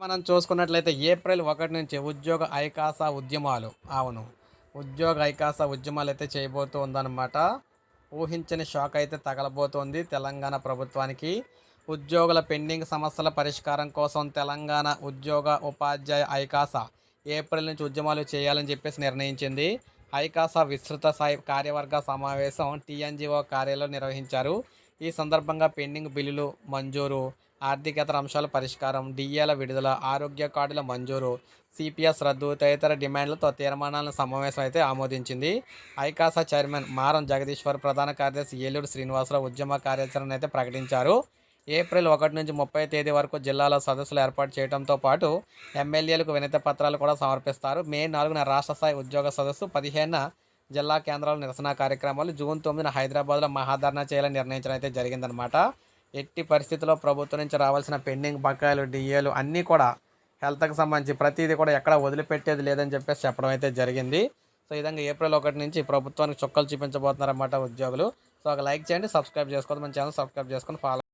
మనం చూసుకున్నట్లయితే ఏప్రిల్ ఒకటి నుంచి ఉద్యోగ ఐకాస ఉద్యమాలు. అవును. ఉద్యోగ ఐకాస ఉద్యమాలు అయితే చేయబోతూ ఉందన్నమాట. ఊహించని షాక్ అయితే తగలబోతోంది తెలంగాణ ప్రభుత్వానికి. ఉద్యోగుల పెండింగ్ సమస్యల పరిష్కారం కోసం తెలంగాణ ఉద్యోగ ఉపాధ్యాయ ఐకాస ఏప్రిల్ నుంచి ఉద్యమాలు చేయాలని చెప్పేసి నిర్ణయించింది. ఐకాస విస్తృత స్థాయి కార్యవర్గ సమావేశం టీఎన్జిఓ కార్యాలయంలో నిర్వహించారు. ఈ సందర్భంగా పెండింగ్ బిల్లులు మంజూరు. ఆర్థికేతర అంశాల పరిష్కారం డిఏల విడుదల ఆరోగ్య కార్డుల మంజూరు సిపిఎస్ రద్దు తదితర డిమాండ్లతో తీర్మానాలను సమావేశం అయితే ఆమోదించింది. ఐకాసా చైర్మన్ మారం జగదీశ్వర్ ప్రధాన కార్యదర్శి ఏలూరు శ్రీనివాసరావు ఉద్యమ కార్యాచరణ అయితే ప్రకటించారు. ఏప్రిల్ ఒకటి నుంచి ముప్పై తేదీ వరకు జిల్లాలో సదస్సులు ఏర్పాటు చేయడంతో పాటు ఎమ్మెల్యేలకు వినతి పత్రాలు కూడా సమర్పిస్తారు. మే నాలుగున రాష్ట్ర స్థాయి ఉద్యోగ సదస్సు పదిహేనున జిల్లా కేంద్రాల నిరసన కార్యక్రమాలు జూన్ తొమ్మిదిన హైదరాబాద్లో మహాధరణ చేయాలని నిర్ణయించడం అయితే జరిగిందనమాట ఎట్టి పరిస్థితుల్లో ప్రభుత్వం నుంచి రావాల్సిన పెండింగ్ బకాయిలు డిఏలు అన్నీ కూడా హెల్త్కి సంబంధించి ప్రతిదీ కూడా ఎక్కడ వదిలిపెట్టేది లేదని చెప్పేసి చెప్పడం అయితే జరిగింది. సో ఈ విధంగా ఏప్రిల్ ఒకటి నుంచి ప్రభుత్వానికి చుక్కలు చూపించబోతున్నారన్నమాట ఉద్యోగులు. సో ఒక లైక్ చేయండి సబ్స్క్రైబ్ చేసుకోవద్దు మన ఛానల్ సబ్స్క్రైబ్ చేసుకొని ఫాలో